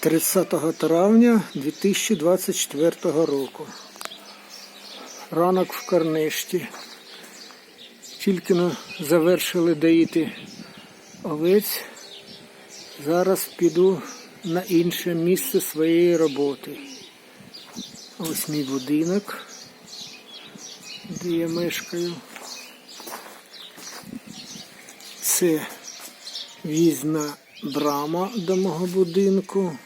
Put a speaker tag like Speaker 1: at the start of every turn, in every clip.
Speaker 1: 30 травня 2024 року. Ранок в Карнешті. Тільки завершили доїти овець. Зараз піду на інше місце своєї роботи. Ось мій будинок, де я мешкаю. Це в'їзна брама до мого будинку.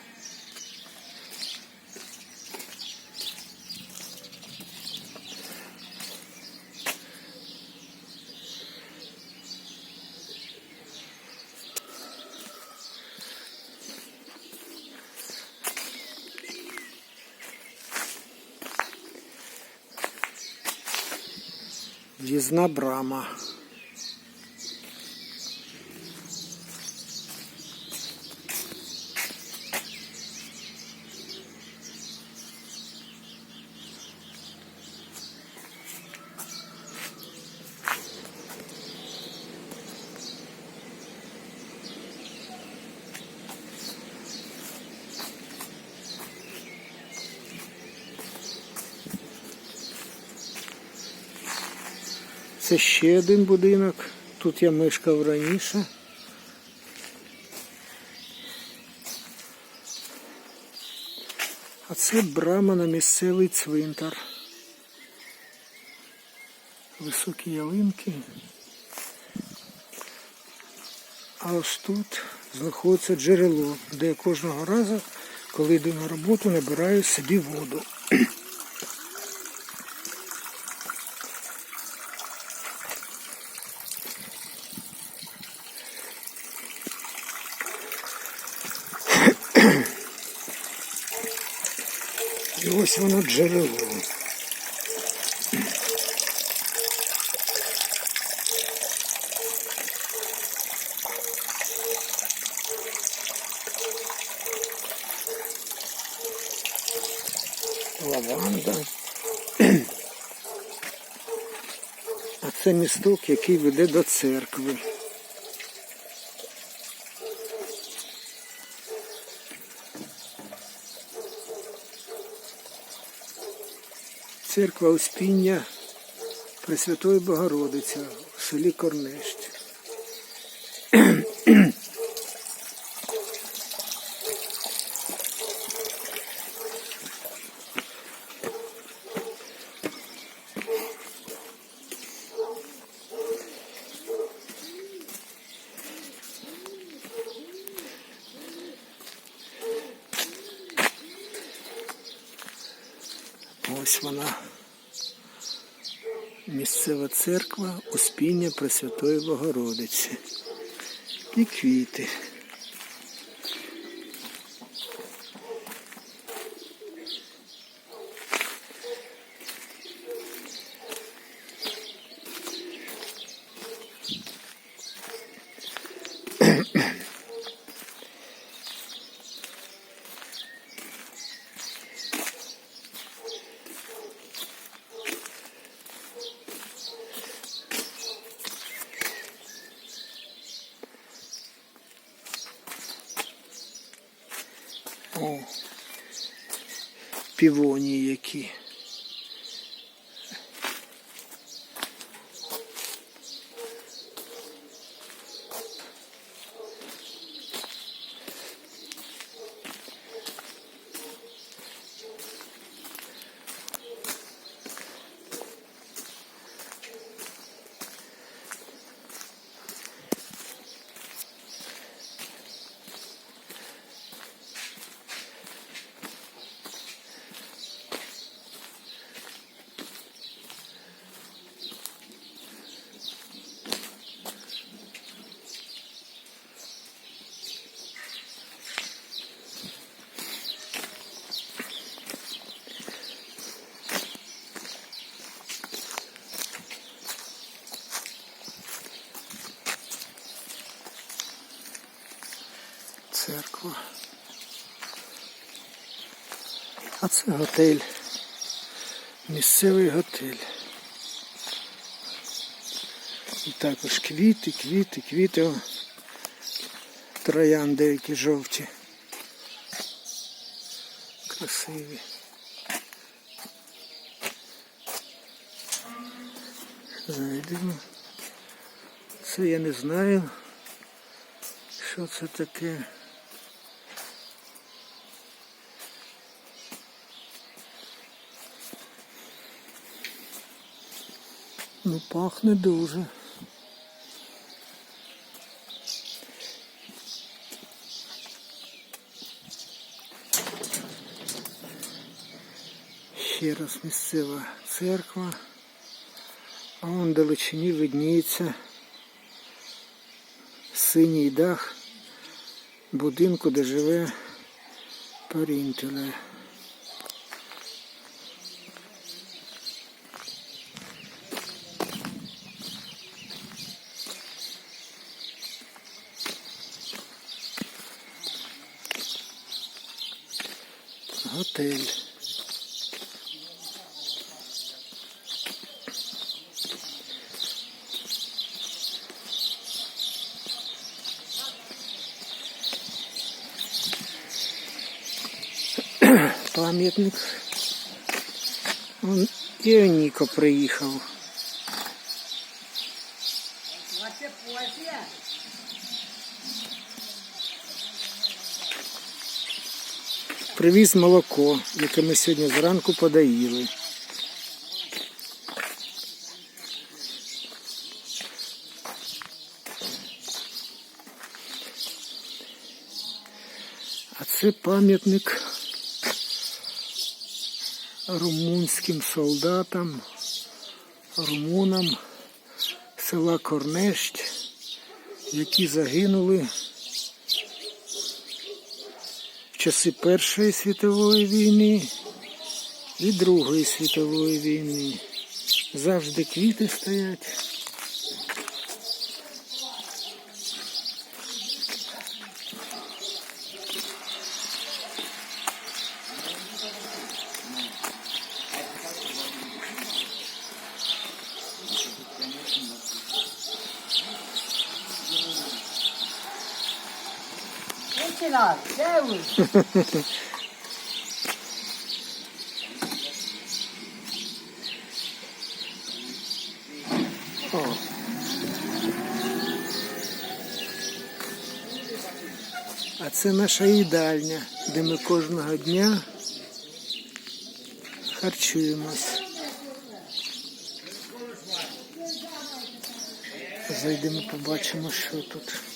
Speaker 1: В'їзна брама. Це ще один будинок. Тут я мешкав раніше. А це брама на місцевий цвинтар. Високі ялинки. А ось тут знаходиться джерело, де я кожного разу, коли йду на роботу, набираю собі воду. Ось воно джерело. Лаванда. А це місток, який веде до церкви. Церква Успіння Пресвятої Богородиці в селі Корнещ. Ось вона. Місцева церква Успіння Пресвятої Богородиці. І квіти. Півонії які. Церква. А це готель. Місцевий готель. І також квіти, квіти, квіти. О, Троянди які жовті. красиві. Зайдемо. Це я не знаю, що це таке. Ну, пахне дуже. Ще раз місцева церква. А вон далечині видніється синій дах будинку, де живе Парінтеле. Готель. Пам'ятник. Вон і Оніко приїхав. Привіз молоко, яке ми сьогодні зранку подаїли. А це пам'ятник румунським солдатам, румунам села Корнещ, які загинули в часи Першої світової війни і Другої світової війни. Завжди квіти стоять. А це наша їдальня, де ми кожного дня харчуємось. Зайдемо, побачимо, що тут.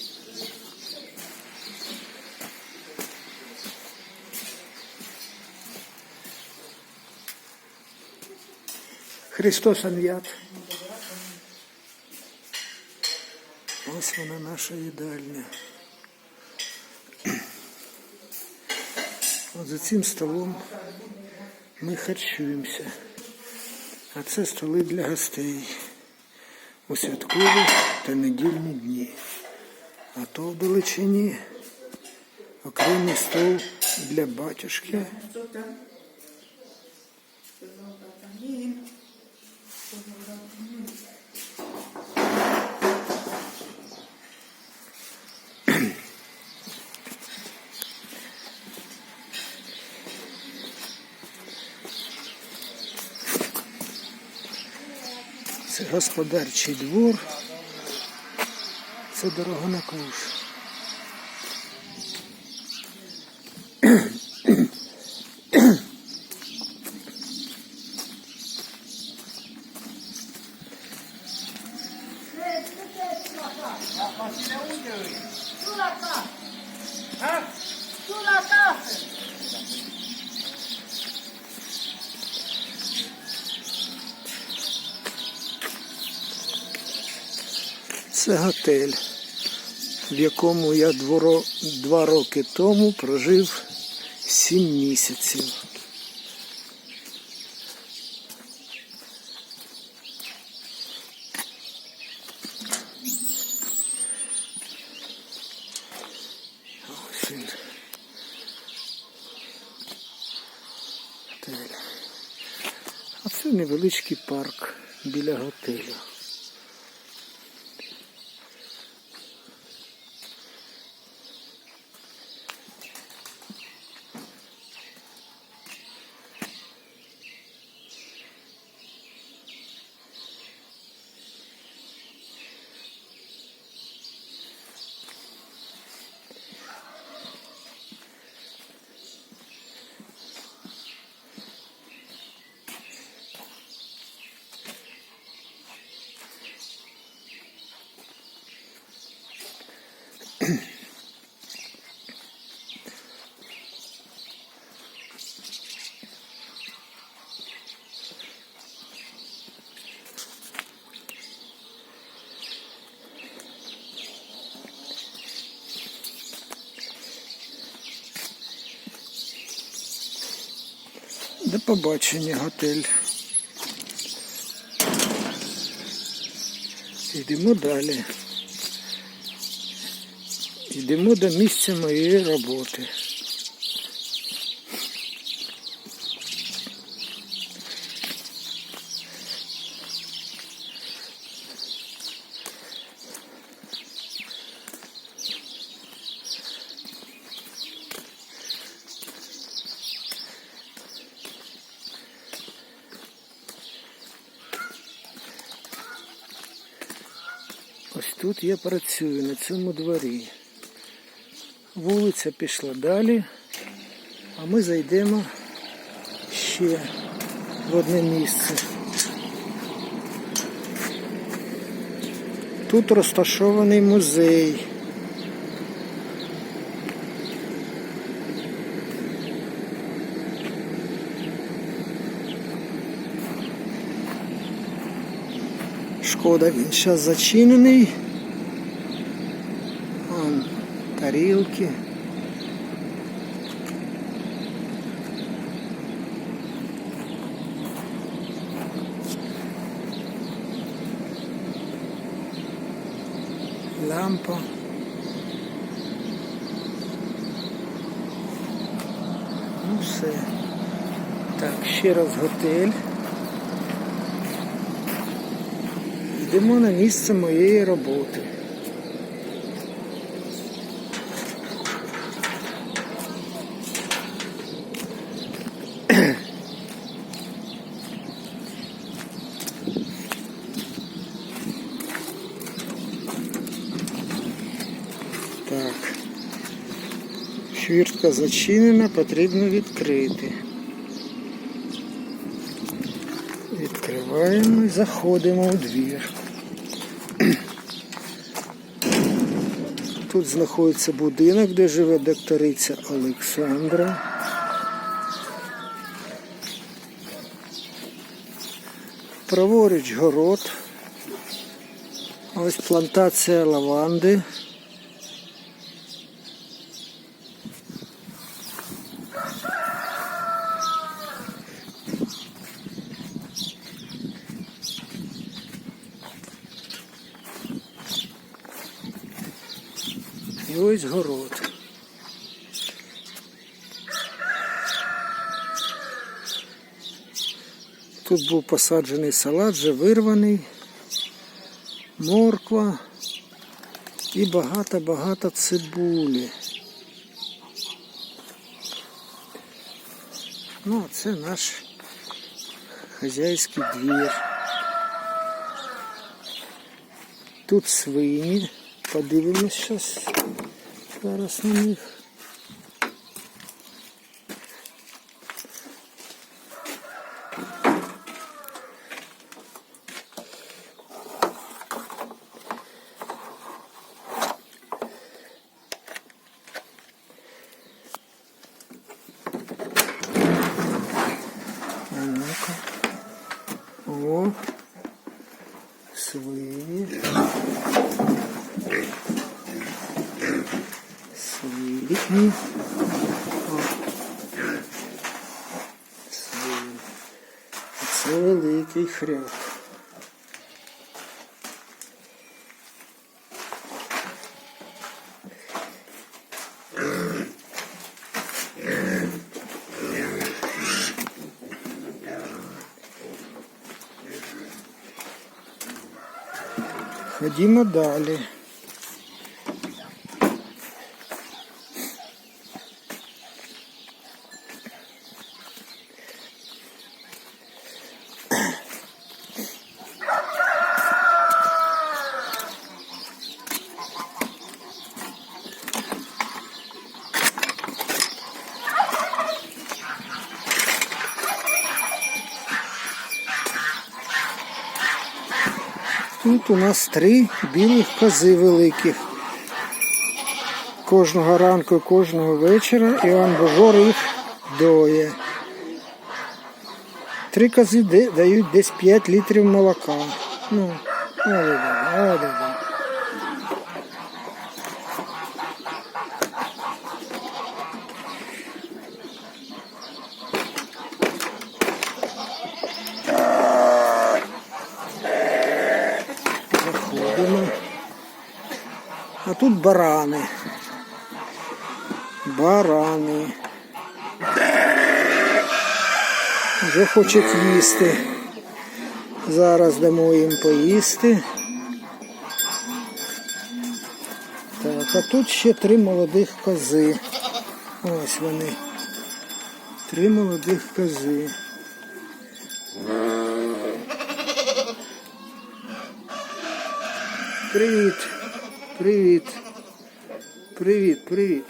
Speaker 1: Христос Анвят. Ось вона наша їдальня. От за цим столом ми харчуємося. А це столи для гостей у святкові та недільні дні. А то в далечині окремий стол для батюшки. Господарчий двор. Це дорога на куш. Якому я дворо, два роки тому прожив сім місяців. Ось він. А це невеличкий парк біля готелю. До побачення, готель. Йдемо далі. Йдемо до місця моєї роботи. Ось тут я працюю на цьому дворі. Вулиця пішла далі, а ми зайдемо ще в одне місце. Тут розташований музей. Шкода, він зараз зачинений. Вон тарілки. Лампа. Ну все. Так, ще раз готель. Йдемо на місце моєї роботи. Хвіртка зачинена, потрібно відкрити. Відкриваємо і заходимо у двір. Тут знаходиться будинок, де живе докториця Олександра. Праворуч город. Ось плантація лаванди. І ось город. Тут був посаджений салат, вже вирваний, морква і багато-багато цибулі. Ну, а це наш хазяйський двір. Тут свині. Подивимось щас зараз на них. хрен. Ходімо далі. Тут у нас три білих кози великих. Кожного ранку кожного вечора Іван Божор їх доє. Три кози дають десь 5 літрів молока. Ну, молода, молода. тут барани. Барани. Вже хочуть їсти. Зараз дамо їм поїсти. Так, а тут ще три молодих кози. Ось вони. Три молодих кози. Привіт. Привіт. Привіт, привіт.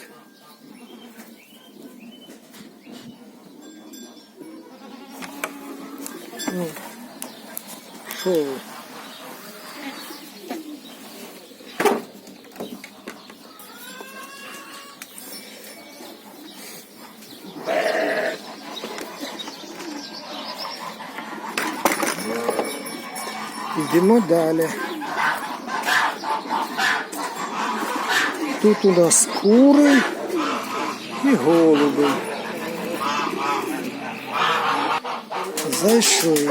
Speaker 1: Ну, що ви? Йдемо далі. Тут у нас кури і голуби. Зайшли.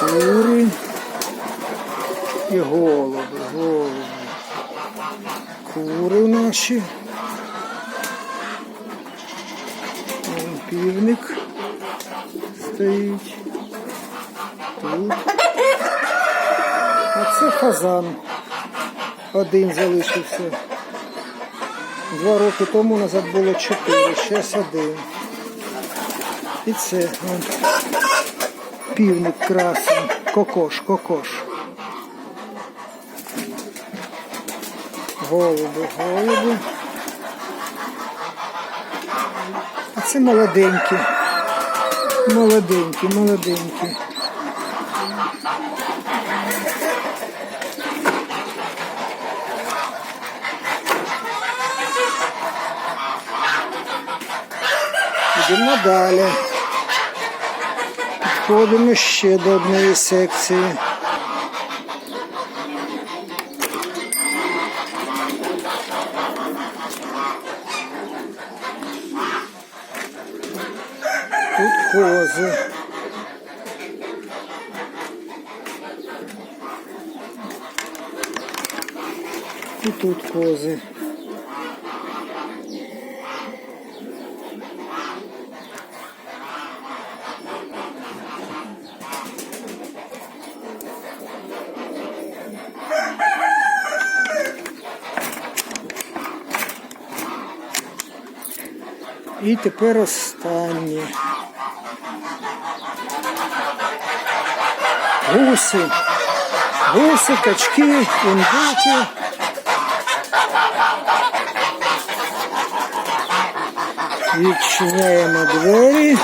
Speaker 1: Кури і голуби, голуби. Кури наші. Вон півник стоїть. Тут. А це фазан. Один залишився. Два роки тому назад було чотири, зараз один. І це вон, півник красний. Кокош, кокош. Голуби, голуби. А це молоденькі. Молоденькі, молоденькі. Йдемо далі. Підходимо ще до однієї секції. Тут кози. І тут кози. І тепер останнє. Гуси. Гуси, качки, індики. Відчиняємо двері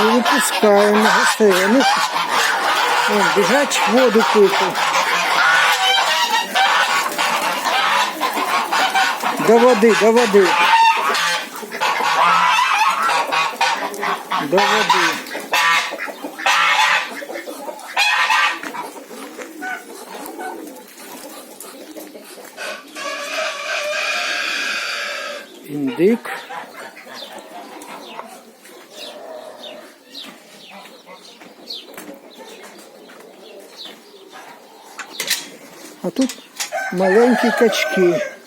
Speaker 1: і випускаємо гостей. Вон, біжать воду пити. До води, до води. До води. Індик. А тут маленькі качки.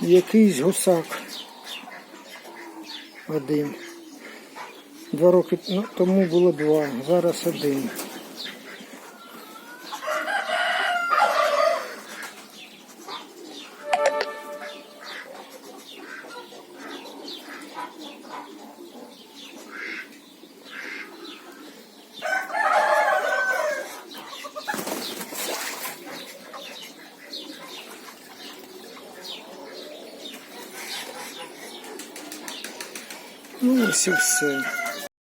Speaker 1: Якийсь гусак. Один. Два роки ну, тому було два, зараз один. Ну ось і все.